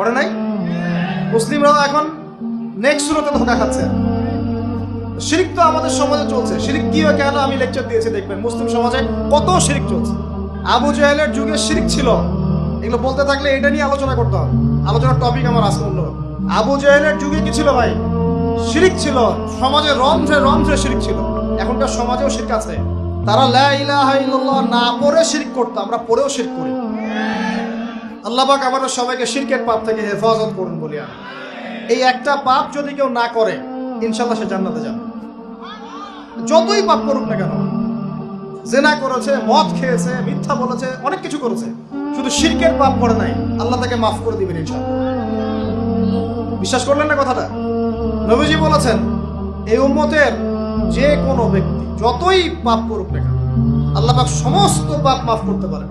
করে নাই? মুসলিমরাও এখন নেক্সট শুরুতে ধোকা খাচ্ছে শিরিক তো আমাদের সমাজে চলছে। শিরিক কি হয় কেন আমি লেকচার দিয়েছি দেখবেন। মুসলিম সমাজে কত শিরিক চলছে। আবু জাহেলের যুগে শিরিক ছিল। এগুলো বলতে থাকলে এটা নিয়ে আলোচনা করতে হবে। আলোচনার টপিক আমার আজকে অন্য আবু জাহেলের যুগে কি ছিল ভাই? শিরিক ছিল। সমাজে রন্ধ্রে রন্ধ্রে শিরিক ছিল। এখনকার সমাজেও শিরিক আছে। তারা লা ইলাহা ইল্লাল্লাহ না পড়ে শিরিক করতো। আমরা পড়েও শিরিক করি। আল্লাহ পাক আমাদের সবাইকে শিরকের পাপ থেকে হেফাজত করুন বলি এই একটা পাপ যদি কেউ না করে, ইনশাল্লাহ সে জান্নাতে যাবে। যতই পাপ করুক না কেন, জেনা করেছে, মদ খেয়েছে, মিথ্যা বলেছে, অনেক কিছু করেছে, শুধু শিরকের পাপ করে নাই, আল্লাহ তাকে মাফ করে দিবেন ইনশাল্লাহ। বিশ্বাস করলেন না কথাটা? নবীজি বলেছেন এই উম্মতের যে কোনো ব্যক্তি যতই পাপ করুক না কেন, আল্লাহ সমস্ত পাপ মাফ করতে পারেন।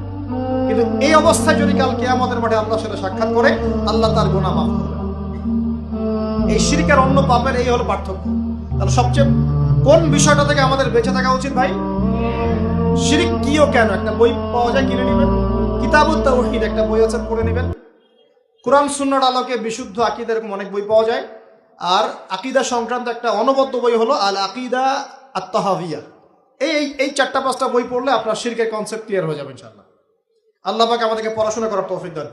কিন্তু এই অবস্থায় যদি কাল কেয়ামতের মাঠে আল্লাহর সাথে সাক্ষাৎ করে, আল্লাহ তার গুনাহ মাফ করবে এই শিরিকের অন্য পাপের এই হলো পার্থক্য। তাহলে সবচেয়ে কোন বিষয়টা থেকে আমাদের বেঁচে থাকা উচিত ভাই? শিরিক কিও কেন? একটা বই পাওয়া যায়, কিনে নেবেন। কিতাবুত তাওহীদ একটা বই আছে, পড়ে নেবেন। কোরআন সুন্নাহর আলোকে বিশুদ্ধ আকিদা এরকম অনেক বই পাওয়া যায়। আর আকিদা সংক্রান্ত একটা অনবদ্য বই হলো আল আকিদা আত্মাহাভিয়া এই, এই- চারটা পাঁচটা বই পড়লে আপনার শিরকের কনসেপ্ট ক্লিয়ার হয়ে যাবে, ইনশাআল্লাহ। আল্লাহ পাক আমাদেরকে পড়াশোনা করার তৌফিক দান।